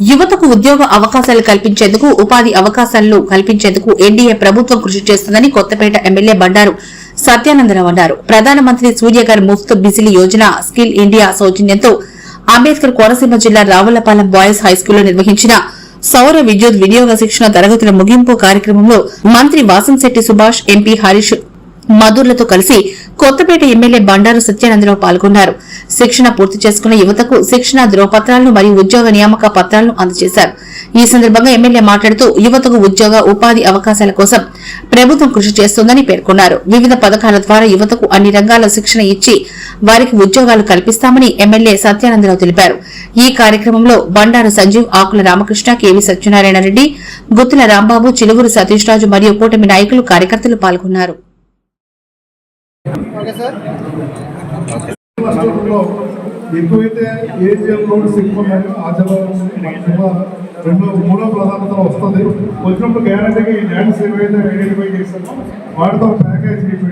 యువతకు ఉద్యోగ అవకాశాలు కల్పించేందుకు ఉపాధి అవకాశాలను కల్పించేందుకు ఎన్డీఏ ప్రభుత్వం కృషి చేస్తుందని కొత్తపేట ఎమ్మెల్యే బండారు సత్యానందరావు అన్నారు. ప్రధానమంత్రి సూర్యగారి ముఫ్త్ బిజిలీ యోజన స్కిల్ ఇండియా సౌజన్యంతో అంబేద్కర్ కోనసీమ జిల్లా రావులపాలెం బాయ్స్ హైస్కూల్లో నిర్వహించిన సౌర విద్యుత్ వినియోగ శిక్షణ తరగతుల ముగింపు కార్యక్రమంలో మంత్రి వాసంశెట్టి సుభాష్ ఎంపీ హరీష్ మధుర్లతో కలిసి కొత్తపేట ఎమ్మెల్యే బండారు సత్యానందరావు పాల్గొన్నారు. శిక్షణ పూర్తి చేసుకున్న యువతకు శిక్షణ ధ్రువపత్రాలను మరియు ఉద్యోగ నియామక పత్రాలను అందజేశారు. ఈ సందర్భంగా ఎమ్మెల్యే మాట్లాడుతూ యువతకు ఉద్యోగ ఉపాధి అవకాశాల కోసం ప్రభుత్వం కృషి చేస్తోందని పేర్కొన్నారు. వివిధ పథకాల ద్వారా యువతకు అన్ని రంగాల శిక్షణ ఇచ్చి వారికి ఉద్యోగాలు కల్పిస్తామని ఎమ్మెల్యే సత్యానందరావు తెలిపారు. ఈ కార్యక్రమంలో బండారు సంజీవ్ ఆకుల రామకృష్ణ కేవీ సత్యనారాయణ రెడ్డి గుత్తుల రాంబాబు చిలుగురు సతీష్ రాజు మరియు కూటమి నాయకులు కార్యకర్తలు పాల్గొన్నారు. సార్. ఎక్కువైతే ఏజిఎల్ జిల్లాలో ఎక్కువ ఉన్నాయో ఆ జిల్లా రెండో మూడో ప్రాధాన్యత వస్తుంది. వచ్చినప్పుడు గ్యారంటీగా ఈ ల్యాండ్స్ ఏవైతే ఐడెంటిఫై చేశామో. వాటితో ప్యాకేజ్ పెట్టి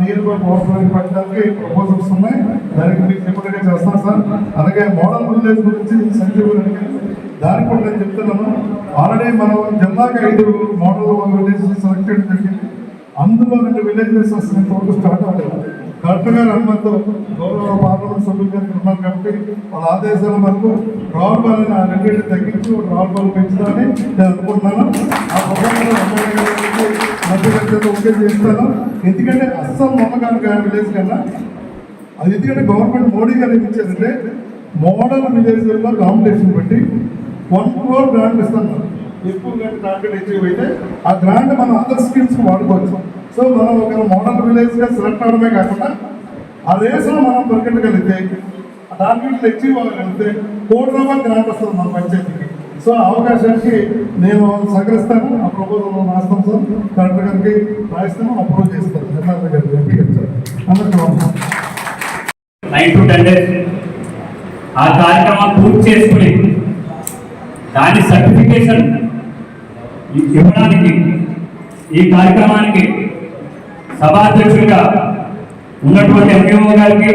నియర్ బై పవర్ పెట్టడానికి ప్రపోజల్స్ ఉన్నాయి. దానికి మీకు సెపరేట్గా చేస్తాను సార్. అలాగే మోడల్ విలేజ్ గురించి సంజీవ్ గారు దాని దానికి కూడా నేను చెప్తున్నాను. ఆల్రెడీ మనం జిల్లాకి ఐదు మోడల్ విలేజ్ సెలెక్టెడ్ జరిగింది. అందులో రెండు విలేజెస్ అసలు ఇంతవరకు స్టార్ట్ అవ్వలేదు. కలెక్టర్ గారు అనుమతితో గౌరవ పార్లమెంట్ సభ్యులు గారికి ఉన్నారు కాబట్టి వాళ్ళ ఆదేశాల వరకు రావుల బాలని ఆ రెండింటిని తగ్గించి రావుల బాలు పెంచుతామని నేను అనుకుంటున్నాను. ఆ ప్రభుత్వం మధ్యవర్తితో ఓకే చేస్తాను. ఎందుకంటే అస్సాం మొన్నగాను విలేజ్ కన్నా అది ఎందుకంటే గవర్నమెంట్ మోడీ గారు ఏం ఇచ్చారంటే మోడల్ విలేజ్లో కాంపిటీషన్ పెట్టి వన్ క్రోర్ గ్రాంట్ ఇస్తున్నారు ఎక్కువ గ్రాంట్ టార్గెట్ అచీవ్ అయితే ఆ గ్రాంట్ మనం అదర్ స్కీమ్స్ వాడుకోవచ్చు. సో మనం ఒక మోడల్ విలేజ్గా సెలెక్ట్ అవడమే కాకుండా ఆ రేసులో మనం పరిగెట్టగలిగితే ఆ టార్గెట్లు అచీవ్ అవ్వగలిగితే కోటి రూపాయలు గ్రాంట్ వస్తుంది మన పంచాయతీకి. సో అవకాశానికి నేను సహకరిస్తాను. ఆ ప్రపోజల్ రాస్తాం సార్. కలెక్టర్ గారికి రాయిస్తాను. అప్రూవ్ చేస్తాను. ఎమ్మెల్యే గారికి ఎంపీ గారు సార్. అందరికీ నమస్కారం. నైన్ టు టెన్ డేస్ ఆ కార్యక్రమం పూర్తి చేసుకుని దాని సర్టిఫికేషన్ ఇవ్వడానికి ఈ కార్యక్రమానికి సభాధ్యక్షుడిగా ఉన్నటువంటి ఎంపీఓ గారికి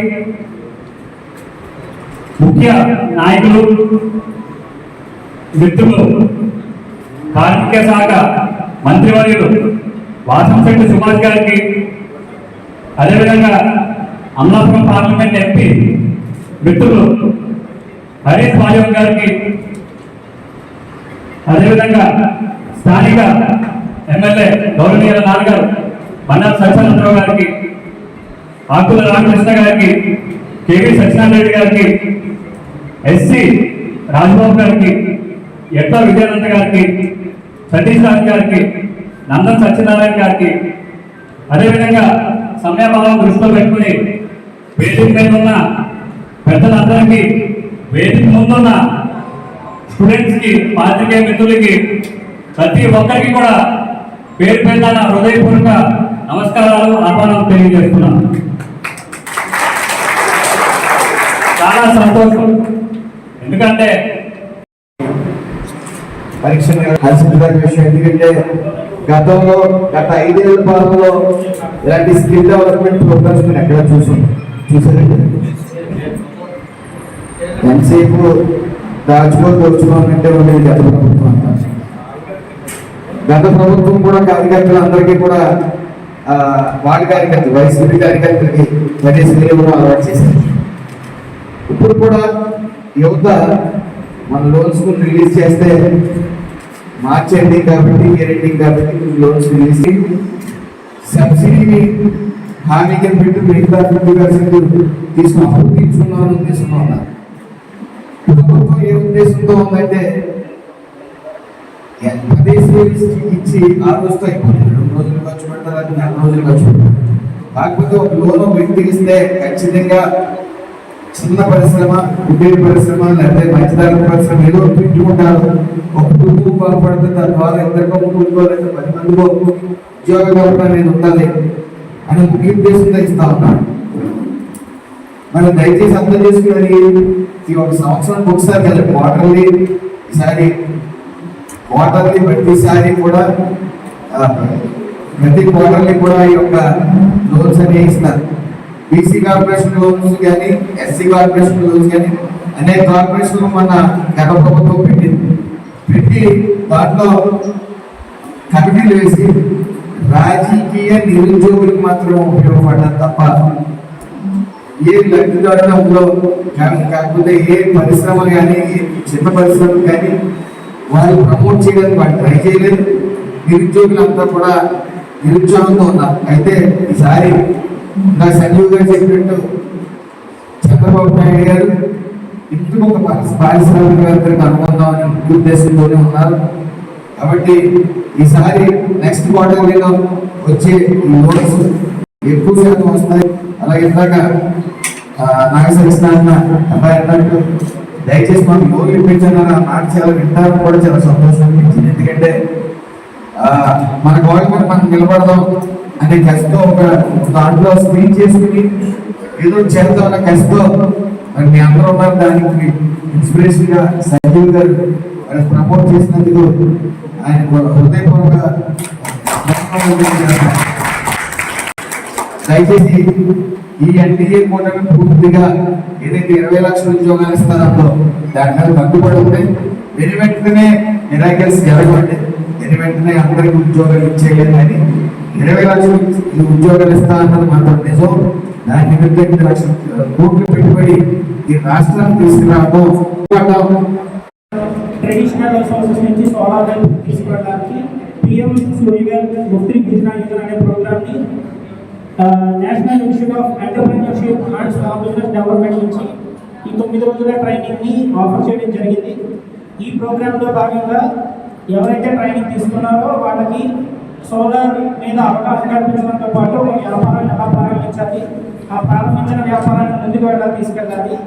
ముఖ్య నాయకులు మిత్రులు కార్మిక శాఖ మంత్రివర్యులు వాసంశెట్టి సుభాష్ గారికి అదేవిధంగా అమలాపురం పార్లమెంట్ ఎంపీ మిత్రులు హరీష్ మాధవ్ గారికి అదేవిధంగా స్థానిక ఎమ్మెల్యే గౌరవనీయుల నాన్నగారు బండారు సత్యనారాయణరావు గారికి ఆకుల రామకృష్ణ గారికి కేవీ సత్యనారాయణ రెడ్డి గారికి ఎస్సి రాజబాబు గారికి ఎట్ల విజయానంద గారికి సతీష్ రాజ్ గారికి నందన్ సత్యనారాయణ గారికి అదేవిధంగా సమయభావం దృష్టిలో పెట్టుకుని వేదిక మీద ఉన్న పెద్దలందరికీ వేదిక ముందున్న స్టూడెంట్స్కి పాత్రికేయ మిత్రులకి ప్రతి ఒక్కరికి కూడా పేరు పేరున హృదయపూర్వక నమస్కారాలు ఆహ్వానం తెలియజేస్తున్నాను. చాలా సంతోషం. ఎందుకంటే పరీక్ష విషయం ఎందుకంటే గతంలో గత ఐదేళ్ళ పాలనలో ఇలాంటి స్కిల్ డెవలప్మెంట్ ప్రోగ్రామ్స్ నేను ఎక్కడ చూసాం చూసారండి? ఎంతసేపు దాచుకొని దోచుకోవాలంటే ఉండేది గత గత ప్రభుత్వం కూడా కార్యకర్తలు అందరికీ కూడా ఆ, వార్డు కార్యకర్తలు వైసీపీ కార్యకర్తలకి కనీసం కూడా అలవాటు చేశారు. ఇప్పుడు కూడా యువత మన లోన్స్ రిలీజ్ చేస్తే మార్చ్ ఎండింగ్ కాబట్టి ఇయర్ ఎండింగ్ కాబట్టి లోన్స్ రిలీజ్ సబ్సిడీని హామీ కింద పెట్టి మిగతా ఫిఫ్టీ పర్సెంట్ తీసుకున్నాం అప్పు తీసుకున్నామని ఉద్దేశంలో ఉన్నారు. ప్రభుత్వం ఏ ఉద్దేశంతో ఉందంటే పదేసి ఇచ్చి ఆ రోజుతో అయిపోతుంది రెండు రోజులు ఖర్చు పెడతారు నెల రోజులు ఖర్చు పెడతారు కాకపోతే ఒక లోన్ వ్యక్తికి ఇస్తే ఖచ్చితంగా చిన్న పరిశ్రమ కుటీర పరిశ్రమ లేకపోతే మధ్యతరగతి పరిశ్రమ ఏదో పెట్టుకుంటారు ఒక కుటుంబం బాగుపడితే దాని ద్వారా ఇద్దరికో ముగ్గురికో లేదా పది మందికో ఉద్యోగ కల్పన నేను ఉండాలి అని ముఖ్య ఉద్దేశంతో ఇస్తా ఉన్నాను. మరి దయచేసి అర్థం చేసుకుని ఈ ఒక సంవత్సరం ఒకసారి కదా క్వార్టర్లీ ఈసారి క్వార్టర్లీ ప్రతిసారి కూడా ప్రతి క్వార్టర్లీ కూడా ఈ యొక్క లోన్స్ అనేవి ఇస్తారు. బీసీ కార్పొరేషన్ లోన్స్ కానీ ఎస్సీ కార్పొరేషన్ లోన్స్ కానీ అనే కార్పొరేషన్లు మన గత ప్రభుత్వం పెట్టింది పెట్టి దాంట్లో కమిటీలు వేసి రాజకీయ నిరుద్యోగులకు మాత్రం ఉపయోగపడ్డారు తప్ప ఏ లబ్ధిదారులంలో కా- కాకపోతే ఏ పరిశ్రమ కానీ ఏ చిన్న పరిశ్రమ కానీ వాళ్ళు ప్రమోట్ చేయడానికి వాళ్ళు ట్రై చేయలేదు. నిరుద్యోగులంతా కూడా నిరుద్యోగంతో ఉన్నారు. అయితే ఈసారి నా సంజీవ్ గారు చెప్పినట్టు చంద్రబాబు నాయుడు గారు ఇంటికి ఒక పారిశ్రామికవేత్తలకు అనుకుందామని ఉద్దేశంతోనే ఉన్నారు. కాబట్టి ఈసారి నెక్స్ట్ క్వార్టర్లీలో వచ్చే లోన్స్ ఎక్కువ శాతం వస్తాయి. అలాగే ఇందాక నాగసరిస్తాన్న అబ్బాయి అన్నట్టు దయచేసి మనం లోన్లు ఇప్పించాలని ఆ చాలా వింటారు కూడా చాలా సంతోషం అనిపించింది. ఎందుకంటే మన గవర్నమెంట్ మనం నిలబడదాం అనే కసితో ఒక దాంట్లో స్క్రీన్ చేసుకుని ఏదో చేద్దాం అనే కసితో మరి మీ అందరూ ఉన్నారు. దానికి ఇన్స్పిరేషన్గా సంజీవ్ గారు ప్రమోట్ చేసినందుకు ఆయన హృదయపూర్వక దయచేసి ఈ ఎన్డీఏ కూటమి పూర్తిగా ఏదైతే ఇరవై లక్షల ఉద్యోగాలు ఇస్తారో దాని మీద కట్టుబడి ఉంటే వెను వెంటనే మిరాకిల్స్ జరగండి వెను వెంటనే అందరికి ఉద్యోగాలు ఇచ్చేయలేదు అని ఇరవై లక్షలు ఉద్యోగాలు ఇస్తా అన్నది మాత్రం నిజం. దాని నిమిత్తం ఎనిమిది లక్షల కోట్లు పెట్టుబడి ఈ రాష్ట్రాన్ని తీసుకురావడం ట్రెడిషనల్ రిసోర్సెస్ నుంచి సోలార్ తీసుకురావడానికి పిఎం సూర్యగర్ ముఫ్తీ గిరిజన యోజన అనే national institute of entrepreneurship and small business development నుంచి ఈ తొమ్మిది రోజుల ట్రైనింగ్ని ఆఫర్ చేయడం జరిగింది. ఈ ప్రోగ్రామ్లో భాగంగా ఎవరైతే ట్రైనింగ్ తీసుకున్నారో వాళ్ళకి సోలార్ మీద అవగాహన కల్పించడంతో పాటు వ్యాపారం వ్యాపారాన్ని ఎలా ప్రారంభించాలి ఆ ప్రారంభించిన వ్యాపారాన్ని ముందుకు ఎలా తీసుకెళ్ళాలి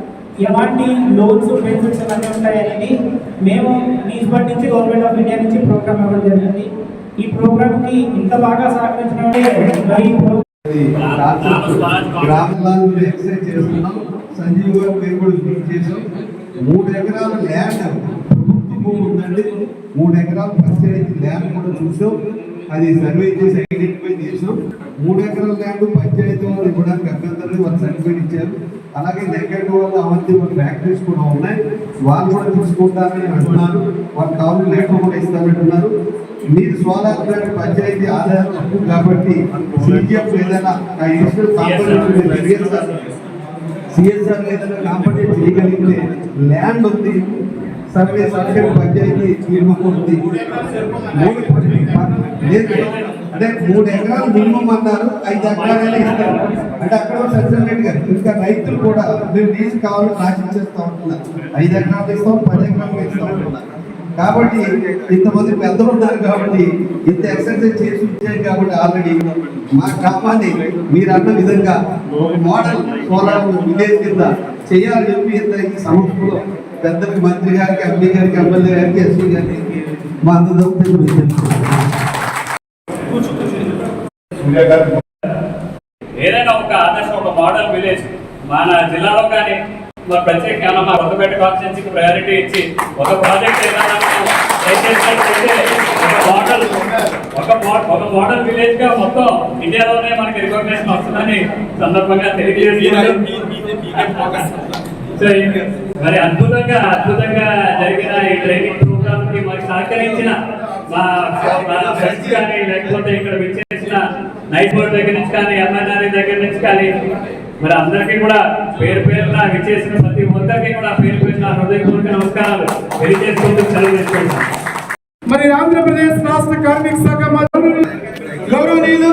ఎలాంటి లోన్స్ బెనిఫిట్స్ అన్నీ ఉంటాయనేది మేము నీస్బట్ నుంచి గవర్నమెంట్ ఆఫ్ ఇండియా నుంచి ప్రోగ్రామ్ ఇవ్వడం జరిగింది. ఈ ప్రోగ్రామ్కి ఇంత బాగా సహకరించిన మరి ఎక్సైజ్ చేస్తున్నాం. సంజీవ్ గారు పేరు కూడా చేసాం మూడు ఎకరాల ల్యాండ్ ప్రభుత్వ భూమి ఉందండి. మూడు ఎకరాల పంచాయతీ ల్యాండ్ కూడా చూసాం. అది సర్వే చేసి ఐడెంటిఫై చేసాం మూడు ఎకరాల ల్యాండ్ పంచాయతీ వాళ్ళు ఇవ్వడానికి అభ్యంతరం వాళ్ళు సర్టిఫైట్ ఇచ్చారు. అలాగే దగ్గర వాళ్ళు అవంతి ఫ్యాక్టరీస్ కూడా ఉన్నాయి. వాళ్ళు కూడా తీసుకుంటారని అంటున్నారు వాళ్ళు కావాలి లెటర్ కూడా ఇస్తారంటున్నారు మీరు సోలార్ ప్లాంట్ పంచాయతీ తక్కువ కాబట్టి సీజీఎఫ్ ఏదైనా ఆ సిఎస్ఆర్ ఏదైనా కాంపొనెంట్ చేయగలిగితే ల్యాండ్ ఉంది సర్వే సర్వే పంచాయతీ మినిమం ఉంది. అంటే మూడు ఎకరాలు మినిమం అన్నారు ఐదు ఎకరాలైనా ఇస్తారు. అంటే అక్కడ సత్యనారాయణ గారు ఇంకా రైతులు కూడా మేము నీళ్ళు కావాలని ఆశించేస్తా ఉంటున్నారు. ఐదు ఎకరాలు ఇస్తాం పది ఎకరాలు ఇస్తాం ఉంటున్నారు. కాబట్టి ఇంతమంది పెద్దలు ఉన్నారు కాబట్టి ఇంత ఎక్సర్సైజ్ చేసి ఉంచాం కాబట్టి ఆల్రెడీ మా గ్రామాన్ని మీరు అన్న విధంగా మోడల్ సోలార్ విలేజ్ కింద చేయాలని చెప్పి ఇంత ఈ సంస్థలో పెద్దలకి మంత్రి గారికి ఎంపీ గారికి ఎమ్మెల్యే గారికి ఎస్పీ గారికి మా అందరూ ఏదైనా ఒక ఆదర్శం ఒక మోడల్ విలేజ్ మన జిల్లాలో కానీ మరి ప్రత్యేకంగా మా కొత్తపేట కాన్స్టిట్యూన్సీకి ప్రయారిటీ ఇచ్చి ఒక ప్రాజెక్ట్ ఏదైనా ఒక మోడల్ ఒక ఒక మోడల్ విలేజ్గా మొత్తం ఇండియాలోనే మనకి రికగ్నేషన్ వస్తుందని సందర్భంగా ఈ- మరి అద్భుతంగా అద్భుతంగా జరిగిన ఈ ట్రైనింగ్ ప్రోగ్రామ్కి మరి సహకరించిన మా ఫ్రెండ్స్ కానీ లేకపోతే ఇక్కడ విచ్చేసిన నైట్ బోర్డ్ దగ్గర నుంచి కానీ ఎంఎన్ఆర్ దగ్గర నుంచి కానీ మరి అందరికీ కూడా పేరు పేరున విచ్చేసిన ప్రతి ఒక్కరికి కూడా పేరు పేరున హృదయపూర్వక నమస్కారాలు తెలియజేసుకుంటూ సెలవు మరి ఆంధ్రప్రదేశ్ రాష్ట్ర కార్మిక శాఖ గౌరవనీయులు